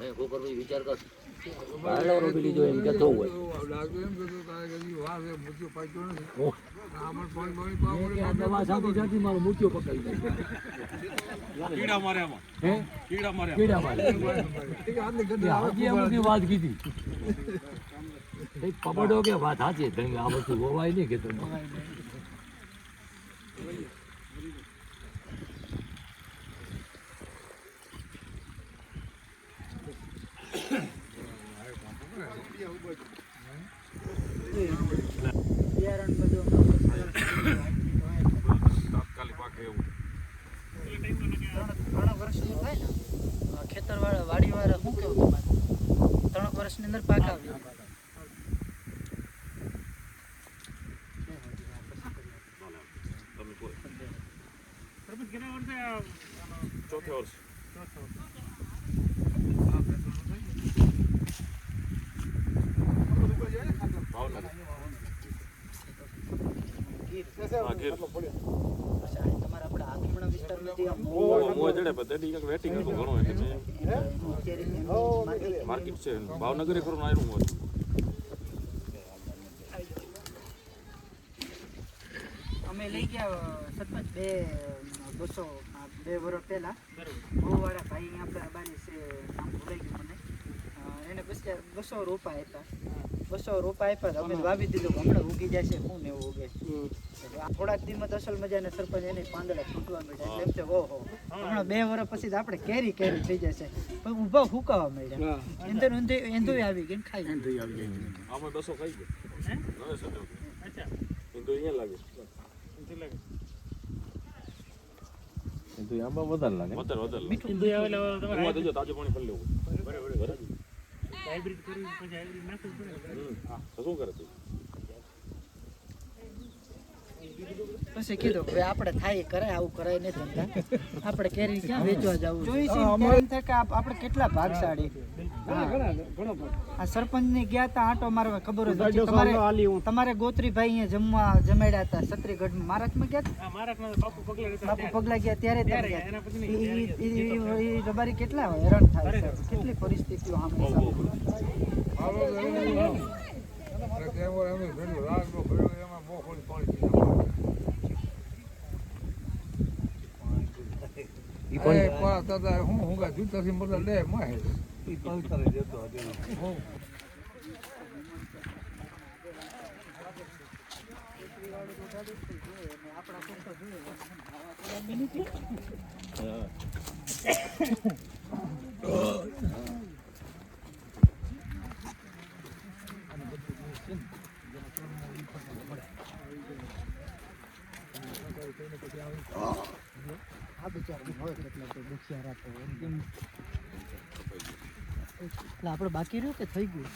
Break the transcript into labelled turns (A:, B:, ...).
A: મેં કોકર પછી વિચાર કર. પાડો રોપી લીધો એમ કેતો હોય. દવા સાથી સાથી મારો મૂર્તિઓ પકડી જાય
B: કીડા મારે આમાં
A: હે?
B: કીડા મારે
A: કેડા મારે હાજી બધી વાત કીધી. પપડો કે વાત સાચી આ વસ્તુ હોવાય નહીં કે તમે
C: બિયારણ બધું
B: તાત્કાલિક પાકે એવું
C: ત્રણ ત્રણ વર્ષનું થાય ને ખેતરવાળા વાડીવાળા શું કેવું તમારે ત્રણ વર્ષની અંદર પાક આવે
B: તમે કોઈ ચોથે વર્ષ. હા ગીર
C: અચ્છા અહીં તમારે આપણે
B: એક વેટિંગ માર્કેટ છે ભાવનગરે ખરું આવ્યું હોય
C: અમે લઈ ગયા સરપંચ બે બસો બે વર્ષ પહેલા બહુવાળા ભાઈ આપણે બારી છે નામ ભૂલાઈ ગયું મને. એને પછી બસો રોપા આપ્યા. બસો રોપા આપ્યા અમે વાવી દીધું કે હમણાં ઉગી જશે શું ને એવું ઉગે. થોડાક દિવસમાં તો અસલ મજાને સરપંચ એને પાંદડા ફૂટવા મળ્યા એમ છે ઓહો. હમણાં બે વર્ષ પછી આપણે કેરી કેરી થઈ જશે. પણ ઊભા ફૂકાવા મળ્યા. એંધર ઊંધી એંધુય આવી ગઈ ને આવી ગઈ.
B: આમાં બસો ખાઈ ગયો. હવે સજો એ તો અહીંયા લાગે. વધારે વધારે લાગે. ઉમાં તો જો તાજો પાણી ભરી લેવું. બરાબર. હમ. તો શું કરે તું
C: પછી કીધું કે હવે આપણે થાય કરે કરાય આવું કરાય નહીં ધંધા. આપણે કેરી ક્યાં વેચવા જવું જોઈએ છે કે આપણે કેટલા ભાગશાળી? આ સરપંચ ને ગયા તા આંટો મારવા ખબર જ તમારે તમારે ગોત્રી ભાઈ અહીંયા જમવા જમાડ્યા હતા સત્રીગઢ મહારાજમાં ગયા તા? બાપુ પગલા ગયા ત્યારે ત્યારે રબારી કેટલા હેરાન થાય કેટલી પરિસ્થિતિઓ તમે ગયા તા. ઈ- ઈ- ઈ- ઈ રબારી કેટલા હેરાન થાય છે કેટલી પરિસ્થિતિઓ સામે સામે આ બિચારા હોય કેટલા તો દુખિયા રાખો એમ. એટલે આપણે બાકી રહ્યું કે થઈ ગયું?